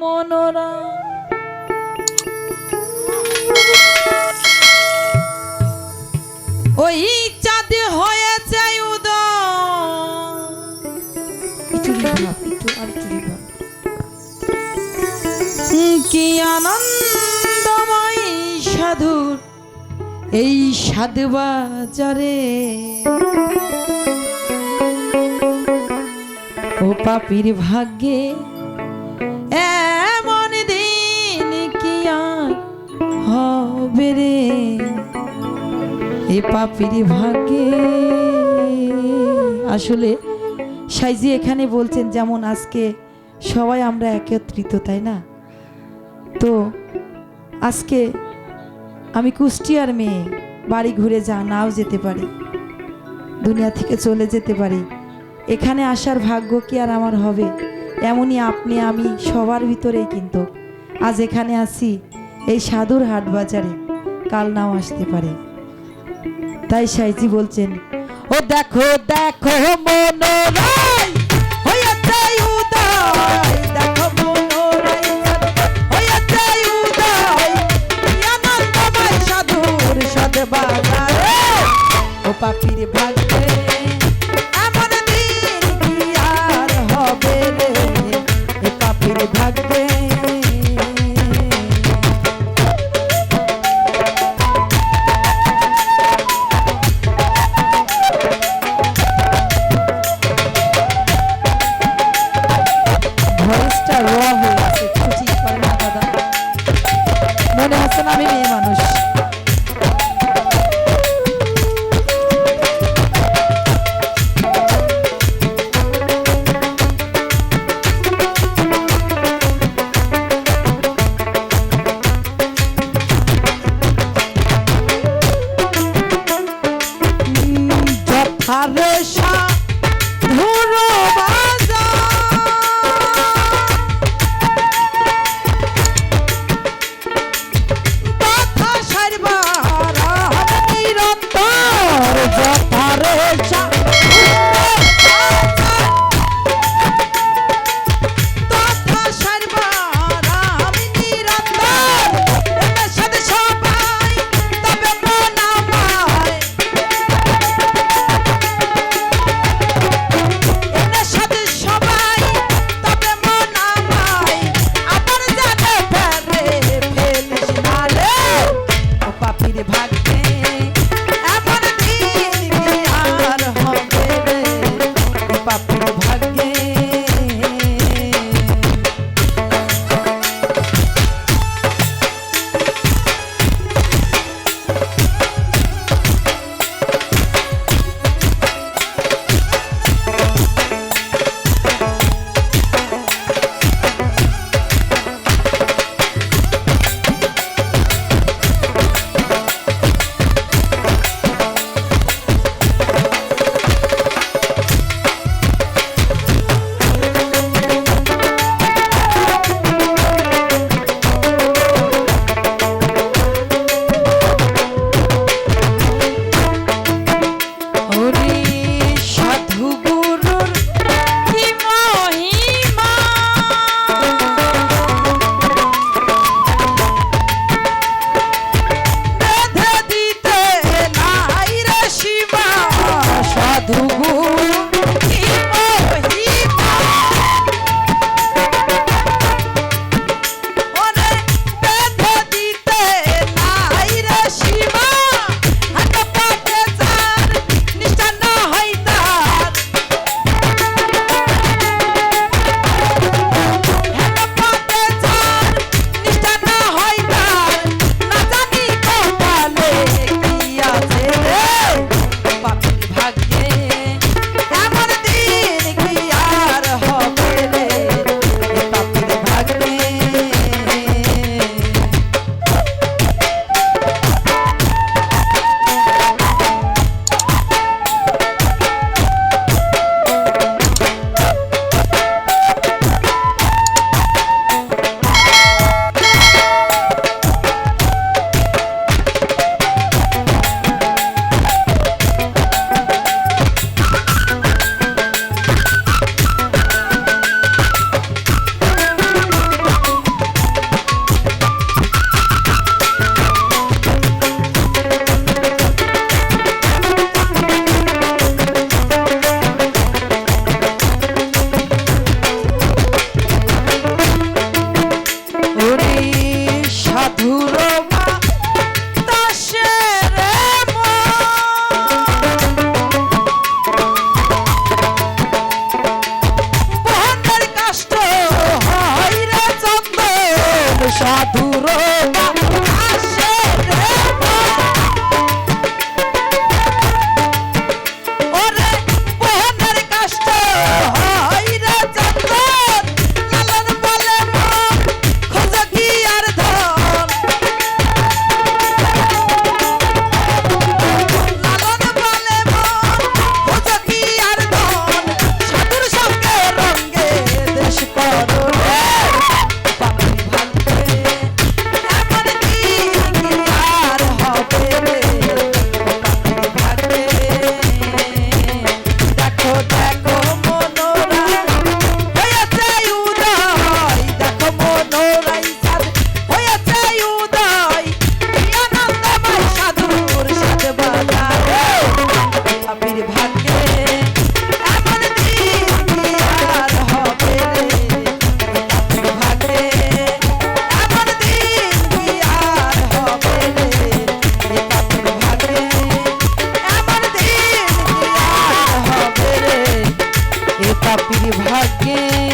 মনোরা ওই চাঁদ হয়েছে কি আনন্দময় সাধুর এই সাধু বাজারে ও পাপির ভাগ্যে এমন দিন কি আর হবে রে? এ পাপির ভাগ্যে। আসলে সাইজি এখানে বলছেন যেমন আজকে সবাই আমরা একত্রিত, তাই না? তো আজকে আমি কুষ্টিয়ার মেয়ে, বাড়ি ঘুরে যা, নাও যেতে পারি। দুনিয়া থেকে চলে যেতে পারি। এখানে আসার ভাগ্য কি আর আমার হবে? এমনই আপনি, আমি সবার ভিতরেই কিন্তু। আজ এখানে আসি এই সাধুর হাট বাজারে। কাল নাও আসতে পারে। তাই সাইজি বলছেন, ও দেখো দেখো মনোরাই পাপির ভাগ্যে এ পাপির সাধুর পাপির ভাগ্যে